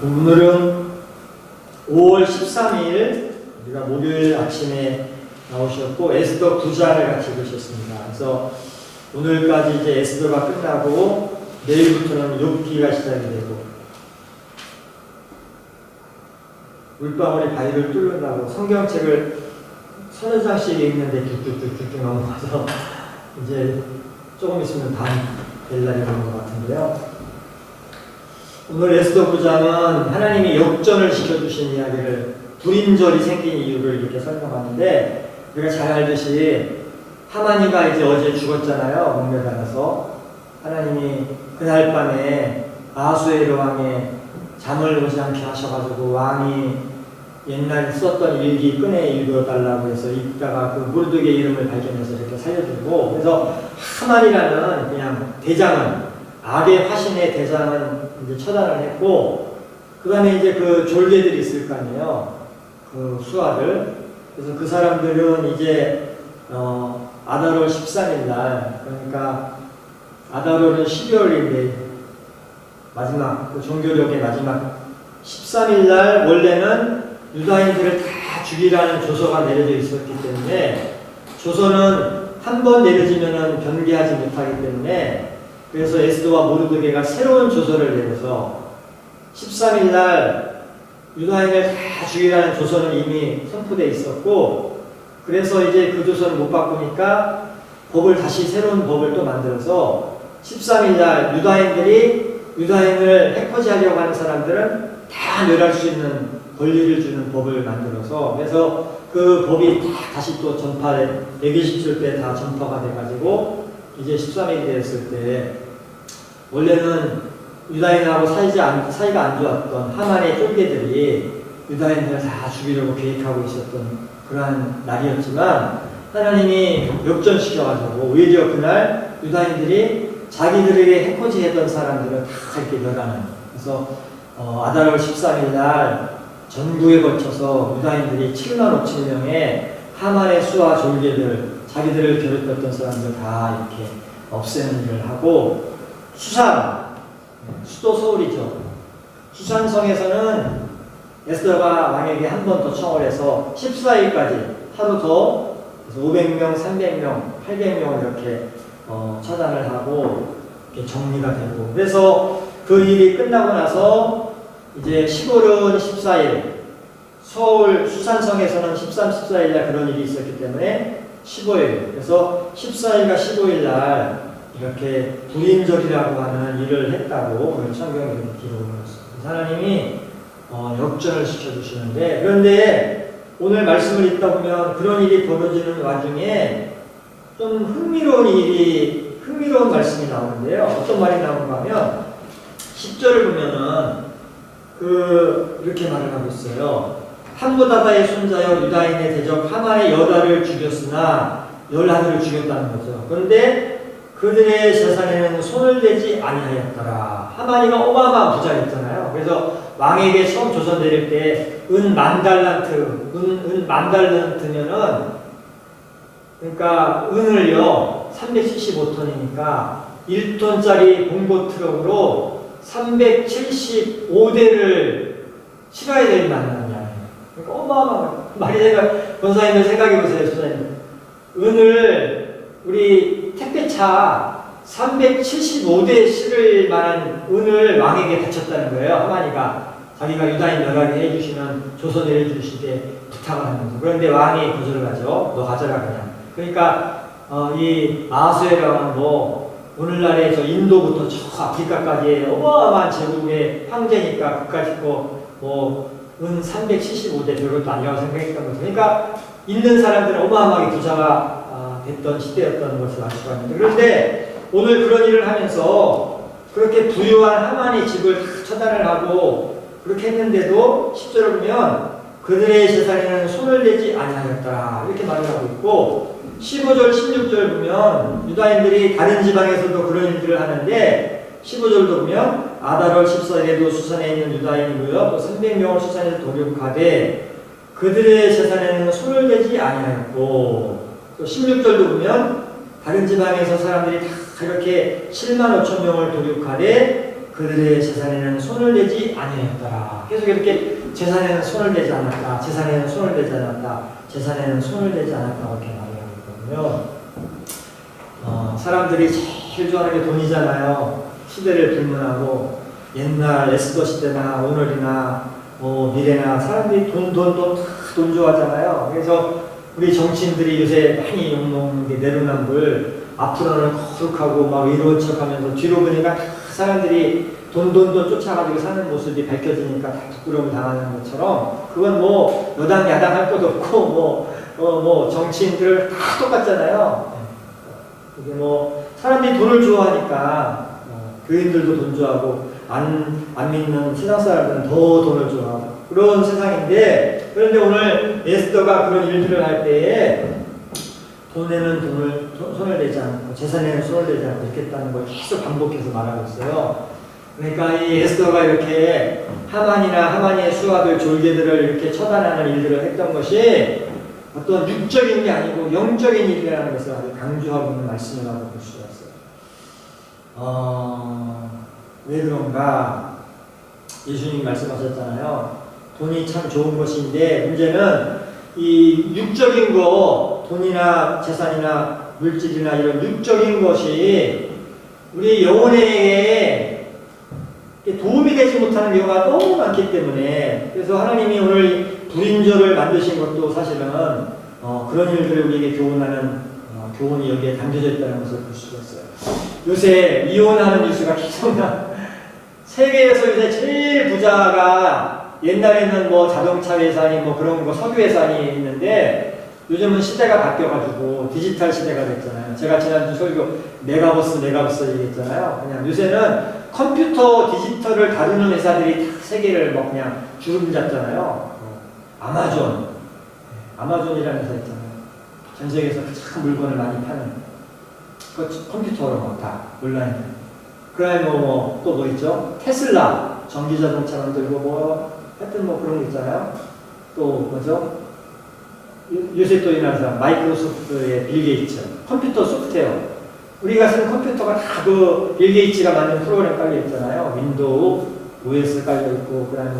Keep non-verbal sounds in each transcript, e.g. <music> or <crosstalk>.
오늘은 5월 13일 우리가 목요일 아침에 나오셨고 에스더 9장을 같이 읽으셨습니다. 그래서 오늘까지 이제 에스더가 끝나고 내일부터는 욥기가 시작이 되고 물방울이 바위를 뚫는다고 성경책을 서너 장씩 읽는데 쭉쭉쭉쭉 넘어가서 이제 조금 있으면 반될 날이 오는 것 같은데요. 오늘 에스더 9장은 하나님이 역전을 시켜주신 이야기를 불임절이 생긴 이유를 이렇게 설명하는데 우리가 잘 알듯이 하마니가 이제 어제 죽었잖아요. 목매달아서 하나님이 그날 밤에 아수에르 왕의 잠을 오지 않게 하셔가지고 왕이 옛날 썼던 일기 꺼내 읽어달라고 해서 읽다가 그 모르드게 이름을 발견해서 이렇게 살려주고 그래서 하만이라는 그냥 대장은 악의 화신의 대장은 이제 처단을 했고 그 다음에 이제 그 졸개들이 있을 거 아니에요. 그 수하들. 그래서 그 사람들은 이제 어 아다롤 13일 날 그러니까 아다롤은 12월인데 마지막 그 종교력의 마지막 13일 날 원래는 유다인들을 다 죽이라는 조서가 내려져 있었기 때문에 조서는 한 번 내려지면은 변개하지 못하기 때문에 그래서 에스더와 모르드게가 새로운 조서를 내려서 13일 날 유다인을 다 죽이라는 조서는 이미 선포되어 있었고 그래서 이제 그 조서를 못 바꾸니까 법을 다시 새로운 법을 또 만들어서 13일 날 유다인들이 유다인을 해코지하려고 하는 사람들은 다 멸할 수 있는 권리를 주는 법을 만들어서 그래서 그 법이 다 다시 또 전파에 120줄 때다 전파가 돼가지고 이제 13일이 되었을 때 원래는 유다인하고 사이지 안, 사이가 안 좋았던 하만의 쫄개들이 유다인들을 다 죽이려고 계획하고 있었던 그러한 날이었지만 하나님이 역전시켜가지고 오히려 그날 유다인들이 자기들에게 해코지했던 사람들을 다 이렇게 멸하는. 그래서 어, 아다롤 13일 날 전국에 걸쳐서 유다인들이 7만 5천 명의 하만의 수와 졸개들 자기들을 괴롭혔던 사람들 다 이렇게 없애는 일을 하고 수산 수도 서울이죠. 수산성에서는 에스더가 왕에게 한 번 더 청을 해서 14일까지 하루 더 그래서 500명, 300명, 800명을 이렇게 어, 처단을 하고 이렇게 정리가 되고 그래서 그 일이 끝나고 나서 이제 시골은 14일, 서울 수산성에서는 13, 14일 날 그런 일이 있었기 때문에 15일. 그래서 14일과 15일 날 이렇게 불임절이라고 하는 일을 했다고 오늘 성경에 기록을 했습니다. 하나님이 어, 역전을 시켜주시는데 그런데 오늘 말씀을 읽다 보면 그런 일이 벌어지는 와중에 좀 흥미로운 일이 흥미로운 말씀이 나오는데요. 어떤 말이 나오는가 하면 10절을 보면은 그 이렇게 말을 하고 있어요. 함무다다의 손자여 유다인의 대적 하마의 여다를 죽였으나 열하늘을 죽였다는 거죠. 그런데 그들의 재산에는 손을 대지 아니하였더라. 하마니가 어마어마한 부자였잖아요. 그래서 왕에게 처음 조선 내릴 때 은 만달란트, 은, 은 만달란트면은 그러니까 은을요 375톤이니까 1톤짜리 봉고 트럭으로 375대를 실어야 되는 말 어마어마한 말이 제가 권사님들 생각해 보세요, 소장님. 은을 우리 택배차 375대 실을 만한 은을 왕에게 바쳤다는 거예요. 하마니가 자기가 유다인 멸하게 해주시면 조선을 해주시게 부탁을 하면서 그런데 왕이 거절을 하죠. 너 가져라 그냥. 그러니까 어, 이 아수에라는 뭐 오늘날의 저 인도부터 저 아프리카까지 어마어마한 제국의 황제니까 그까짓 거뭐 은 375대 별것도 아니라고 생각했던 거죠. 그러니까 있는 사람들은 어마어마하게 부자가 아, 됐던 시대였던 것을 알 수가 있는데 그런데 오늘 그런 일을 하면서 그렇게 부유한 하만의 집을 처단을 하고 그렇게 했는데도 10절을 보면 그들의 재산에는 손을 대지 아니하였더라 이렇게 말을 하고 있고 15절, 16절 보면 유다인들이 다른 지방에서도 그런 일들을 하는데 15절도 보면 아다롤 14일에도 수산에 있는 유다인이 모여 또 300명을 수산에서 도륙하되 그들의 재산에는 손을 대지 아니하였고 또 16절도 보면 다른 지방에서 사람들이 다 이렇게 7만 5천 명을 도륙하되 그들의 재산에는 손을 대지 아니하였더라. 계속 이렇게 재산에는 손을 대지 않았다. 재산에는 손을 대지 않았다. 재산에는 손을 대지 않았다. 이렇게 말을 하고 있거든요. 어, 사람들이 제일 좋아하는 게 돈이잖아요. 시대를 불문하고 옛날 에스더 시대나 오늘이나 뭐 미래나 사람들이 돈, 돈, 돈, 다 돈 좋아하잖아요. 그래서 우리 정치인들이 요새 많이 욕먹는 게 내로남불 앞으로는 거룩하고 막 이로운 척 하면서 뒤로 보니까 다 사람들이 돈, 돈, 돈 쫓아가지고 사는 모습이 밝혀지니까 다 부끄러움 당하는 것처럼 그건 뭐 여당, 야당 할 것도 없고 뭐, 어, 뭐 정치인들 다 똑같잖아요. 이게 뭐 사람들이 돈을 좋아하니까 어, 교인들도 돈 좋아하고 안, 안 믿는 세상 사람들은 더 돈을 좋아하고 그런 세상인데 그런데 오늘 에스더가 그런 일들을 할 때에 돈에는 돈을 손- 손을 대지 않고 재산에는 손을 대지 않고 있겠다는 걸 계속 반복해서 말하고 있어요. 그러니까 이 에스더가 이렇게 하만이나 하만이의 수하들 졸개들을 이렇게 처단하는 일들을 했던 것이 어떤 육적인 게 아니고 영적인 일이라는 것을 아주 강조하고 있는 말씀이라고 볼 수가 있어요. 어, 왜 그런가? 예수님 말씀하셨잖아요. 돈이 참 좋은 것인데 문제는 이 육적인 거, 돈이나 재산이나 물질이나 이런 육적인 것이 우리 영혼에게 도움이 되지 못하는 경우가 너무 많기 때문에 그래서 하나님이 오늘 불인조를 만드신 것도 사실은 어, 그런 일들을 우리에게 교훈하는 어, 교훈이 여기에 담겨져 있다는 것을 볼 수가 있어요. 요새 이혼하는 뉴스가 계속 나. 세계에서 요새 제일 부자가 옛날에는 뭐 자동차 회사니 뭐 그런 거 석유 회사니 있는데 요즘은 시대가 바뀌어가지고 디지털 시대가 됐잖아요. 제가 지난주 설교 메가버스 메가버스 얘기했잖아요. 그냥 요새는 컴퓨터 디지털을 다루는 회사들이 다 세계를 뭐 그냥 주름 잡잖아요. 어, 아마존, 네, 아마존이라는 회사 있잖아요. 전 세계에서 참 물건을 많이 파는 그 컴퓨터로 뭐다 온라인. 그다음에 뭐또 뭐 있죠? 테슬라 전기 자동차 만들고 뭐 하여튼 뭐 그런 거 있잖아요. 또 뭐죠? 요- 요새 또 일어나는 사람 마이크로소프트의 빌 게이츠 컴퓨터 소프트웨어 우리가 쓰는 컴퓨터가 다 그 빌 게이츠가 만든 프로그램 깔려 있잖아요. 윈도우 OS 깔려 있고 그다음에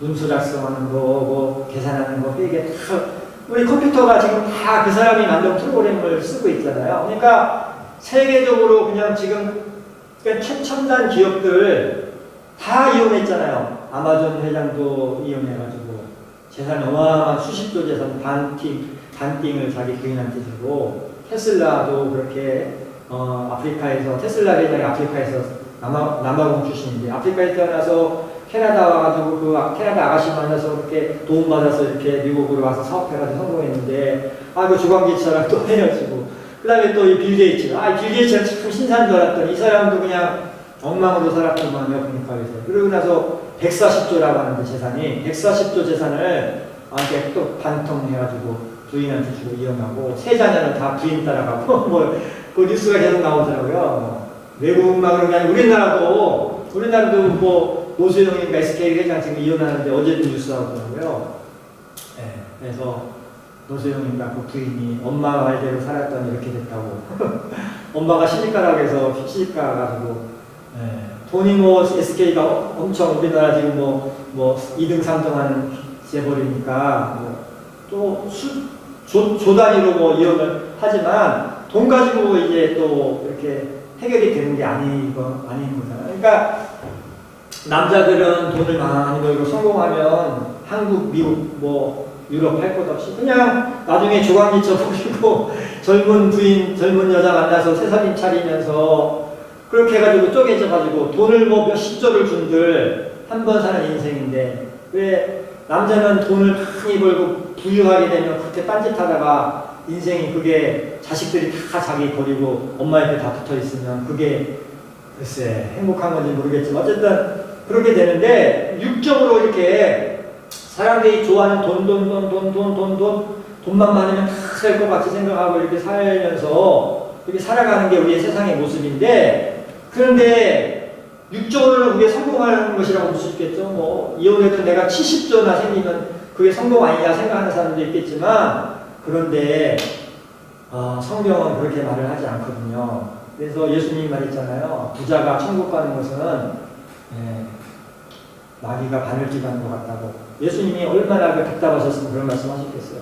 문서 작성하는 거, 뭐 계산하는 거, 이게 다 우리 컴퓨터가 지금 다 그 사람이 만든 프로그램을 쓰고 있잖아요. 그러니까 세계적으로 그냥 지금 그러니까 최첨단 기업들 다 이용했잖아요. 아마존 회장도 이용해가지고 재산 어마어마한 수십조 재산 반띵 반띵을 자기 부인한테 주고 테슬라도 그렇게 어, 아프리카에서 테슬라 회장이 아프리카에서 남아 남아공 출신인데 아프리카에 태어나서 캐나다 와가지고 그 아- 캐나다 아가씨 만나서 그렇게 도움 받아서 이렇게 미국으로 와서 사업해가지고 성공했는데 아그 주광기처럼 또 헤어지고 그 다음에 또 이 빌 게이츠 아빌 게이츠는 참 신사인 줄 알았더니 이 사람도 그냥 엉망으로 보니까 그래서 그러고 나서 140조라고 하는데 재산이 140조 재산을 아, 이렇게 또 반통해가지고 부인한테 주고 이용하고 세 자녀는 다 부인 따라가고 <laughs> 뭐그 뉴스가 계속 나오더라고요. 그런 게 아니고 우리나라도 우리나라도 뭐 노수영인가 SK 회장 지금 이혼하는데 어제도 뉴스 나오더라고요. 네, 그래서 노수영인가 그 부인이 엄마 말대로 살았더니 이렇게 됐다고. <laughs> 엄마가 시집가라고 해서 시집가 가지고 네. 돈이 뭐 SK가 엄청 우리나라 지금 뭐, 뭐 2등 3등 하는 재벌이니까 뭐또 조, 조 단위로 뭐 이혼을 하지만 돈 가지고 이제 또 이렇게 해결이 되는 게 아닌 거 아닌 거잖아요. 그러니까 남자들은 돈을 많이 벌고 성공하면 한국, 미국, 뭐 유럽 할 것 없이 그냥 나중에 조광기처 <laughs> 보시고 젊은 부인, 젊은 여자 만나서 새살림 차리면서 그렇게 해가지고 쪼개져가지고 돈을 뭐 몇십 조를 준들 한 번 사는 인생인데 왜 남자는 돈을 많이 벌고 부유하게 되면 그렇게 딴짓하다가 인생이 그게 자식들이 다 자기 버리고 엄마 옆에 다 붙어 있으면 그게 글쎄 행복한 건지 모르겠지만 어쨌든 그렇게 되는데 육적으로 이렇게 사람들이 좋아하는 돈, 돈, 돈, 돈, 돈, 돈, 돈 돈만 많으면 다 살 것 같이 생각하고 이렇게 살면서 이렇게 살아가는 게 우리의 세상의 모습인데 그런데 육적으로는 우리의 성공하는 것이라고 볼 수 있겠죠. 뭐 이혼해도 내가 70조나 생기면 그게 성공 아니냐 생각하는 사람도 있겠지만 그런데 어, 성경은 그렇게 말을 하지 않거든요. 그래서 예수님이 말했잖아요. 부자가 천국 가는 것은 예, 나귀가 바늘질 하는 것 같다고. 예수님이 얼마나 그 답답하셨으면 그런 말씀 하셨겠어요.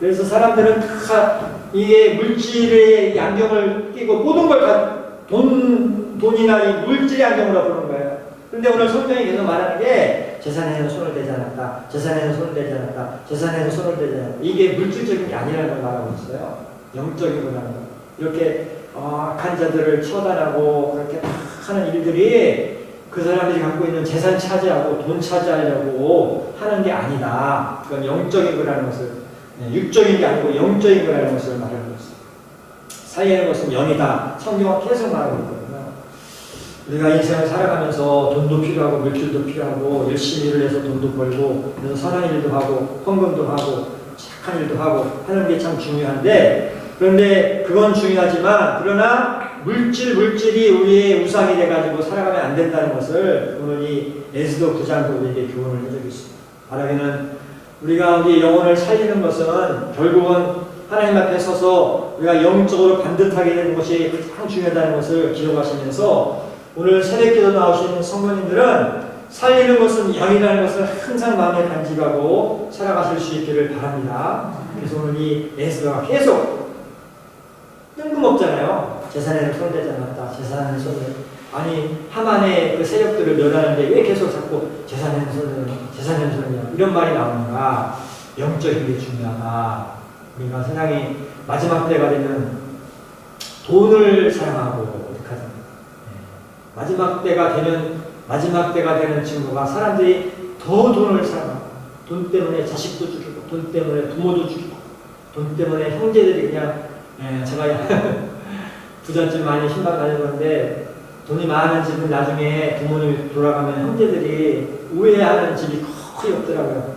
그래서 사람들은 다 이게 물질의 안경을 끼고 모든 걸 다 돈, 돈이나 이 물질의 안경으로 보는 거예요. 근데 오늘 성경이 계속 말하는 게 재산에는 손을 대지 않았다. 재산에는 손을 대지 않았다. 재산에는 손을 대지 않았다. 이게 물질적인 게 아니라는 걸 말하고 있어요. 영적인 거라는 거. 이렇게 어, 악한 자들을 처단하고 그렇게 막 하는 일들이 그 사람들이 갖고 있는 재산 차지하고 돈 차지하려고 하는 게 아니다. 그건 영적인 거라는 것을 네, 육적인 게 아니고 영적인 거라는 것을 말하고 있어요. 사이에는 것은 영이다. 성경은 계속 말하고 있거든요. 우리가 인생을 살아가면서 돈도 필요하고 물질도 필요하고 열심히 일을 해서 돈도 벌고 선한 일도 하고 헌금도 하고 착한 일도 하고 하는 게 참 중요한데 그런데 그건 중요하지만 그러나 물질 물질이 우리의 우상이 돼가지고 살아가면 안 된다는 것을 오늘 이 에스더 부장도 우리에게 교훈을 해주고 있습니다. 바라기는 우리가 우리 영혼을 살리는 것은 결국은 하나님 앞에 서서 우리가 영적으로 반듯하게 되는 것이 가장 중요하다는 것을 기억하시면서 오늘 새벽기도 나오신 성도님들은 살리는 것은 영이라는 것을 항상 마음에 간직하고 살아가실 수 있기를 바랍니다. 그래서 오늘 이 에스더가 계속 뜬금없잖아요. 재산에는 손대지 않았다. 재산에는 손을 아니 하만의 그 세력들을 멸하는데 왜 계속 자꾸 재산에는 손을 재산에는 손을 이런 말이 나오는가? 영적인 게 중요하다. 우리가 세상이 마지막 때가 되면 돈을 사랑하고 어떻게 하잖아요. 예. 마지막 때가 되면 마지막 때가 되는 친구가 사람들이 더 돈을 사랑하고 돈 때문에 자식도 죽이고 돈 때문에 부모도 죽이고 돈 때문에 형제들이 그냥 예, 제가 <laughs> 부잣집 많이 신방 다니는데 돈이 많은 집은 나중에 부모님이 돌아가면 형제들이 우애하는 집이 거의 없더라고요.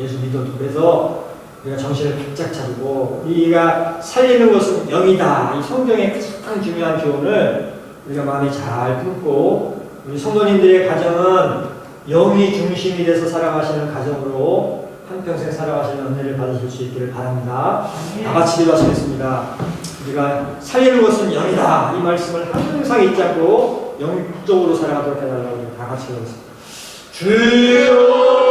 예, 예수 믿어도 그래서 우리가 정신을 바짝 차리고 우리가 살리는 것은 영이다. 이 성경의 가장 중요한 교훈을 우리가 마음에 잘 품고 우리 성도님들의 가정은 영이 중심이 돼서 살아가시는 가정으로 한평생 살아가시는 은혜를 받으실 수 있기를 바랍니다. 다 같이 기도하시겠습니다. 우리가 살리는 것은 영이다. 이 말씀을 항상 잊지 않고 영적으로 살아가도록 해달라고 다 같이 기도하겠습니다. 주여